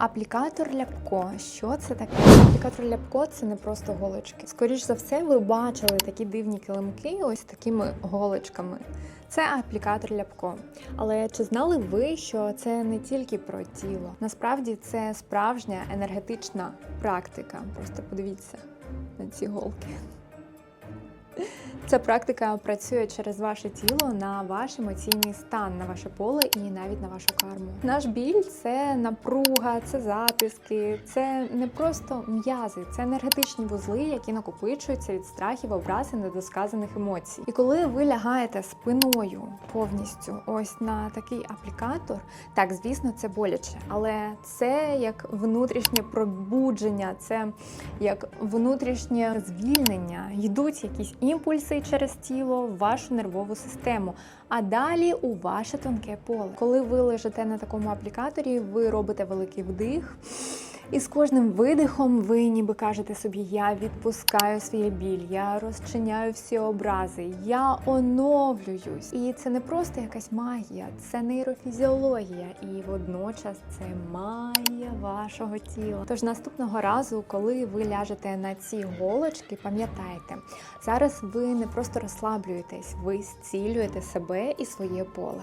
Аплікатор ляпко. Що це таке? Аплікатор ляпко це не просто голочки. Скоріш за все, ви бачили такі дивні килимки, ось такими голочками. Це аплікатор ляпко. Але чи знали ви, що це не тільки про тіло? Насправді це справжня енергетична практика. Просто подивіться на ці голки. Ця практика працює через ваше тіло на ваш емоційний стан, на ваше поле і навіть на вашу карму. Наш біль це напруга, це затиски, це не просто м'язи, це енергетичні вузли, які накопичуються від страхів, образ і недосказаних емоцій. І коли ви лягаєте спиною повністю ось на такий аплікатор, так звісно, це боляче, але це як внутрішнє пробудження, це як внутрішнє звільнення. Йдуть якісь імпульси через тіло в вашу нервову систему, а далі у ваше тонке поле. Коли ви лежите на такому аплікаторі, ви робите великий вдих. І з кожним видихом ви ніби кажете собі, я відпускаю свій біль, я розчиняю всі образи, я оновлююсь. І це не просто якась магія, це нейрофізіологія, і водночас це магія вашого тіла. Тож наступного разу, коли ви ляжете на ці голочки, пам'ятайте, зараз ви не просто розслаблюєтесь, ви зцілюєте себе і своє поле.